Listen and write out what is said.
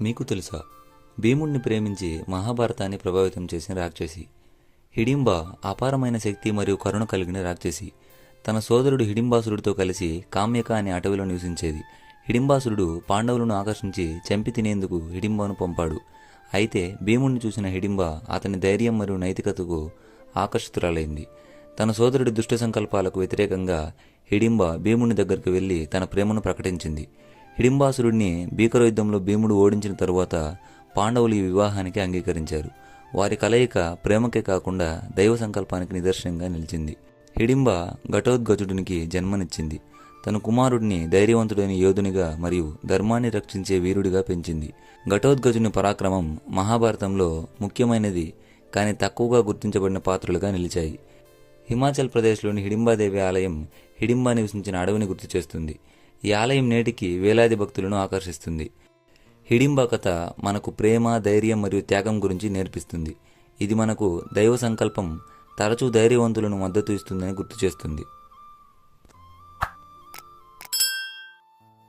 మీకు తెలుసా? భీముడిని ప్రేమించి మహాభారతాన్ని ప్రభావితం చేసిన రాక్షసి. హిడింబ అపారమైన శక్తి మరియు కరుణ కలిగిన రాక్షసి. తన సోదరుడు హిడింబాసురుడితో కలిసి కామ్యక అనే అటవిలో నివసించేది. హిడింబాసురుడు పాండవులను ఆకర్షించి చంపి తినేందుకు హిడింబను పంపాడు. అయితే భీముడిని చూసిన హిడింబ అతని ధైర్యం మరియు నైతికతకు ఆకర్షితురాలైంది. తన సోదరుడి దుష్ట సంకల్పాలకు వ్యతిరేకంగా హిడింబ భీముని దగ్గరకు వెళ్ళి తన ప్రేమను ప్రకటించింది. హిడింబాసురుడిని భీకర యుద్ధంలో భీముడు ఓడించిన తరువాత పాండవులు ఈ వివాహానికి అంగీకరించారు. వారి కలయిక ప్రేమకే కాకుండా దైవ సంకల్పానికి నిదర్శనంగా నిలిచింది. హిడింబ ఘటోద్గజుడినికి జన్మనిచ్చింది. తన కుమారుడిని ధైర్యవంతుడైన యోధునిగా మరియు ధర్మాన్ని రక్షించే వీరుడిగా పెంచింది. ఘటోద్గజుని పరాక్రమం మహాభారతంలో ముఖ్యమైనది కానీ తక్కువగా గుర్తించబడిన పాత్రలుగా నిలిచాయి. హిమాచల్ ప్రదేశ్లోని హిడింబాదేవి ఆలయం హిడింబా నివసించిన అడవిని గుర్తు చేస్తుంది. ఈ ఆలయం నేటికి వేలాది భక్తులను ఆకర్షిస్తుంది. హిడింబకథ మనకు ప్రేమ ధైర్యం మరియు త్యాగం గురించి నేర్పిస్తుంది. ఇది మనకు దైవ సంకల్పం తరచూ ధైర్యవంతులను మద్దతు ఇస్తుందని గుర్తు చేస్తుంది.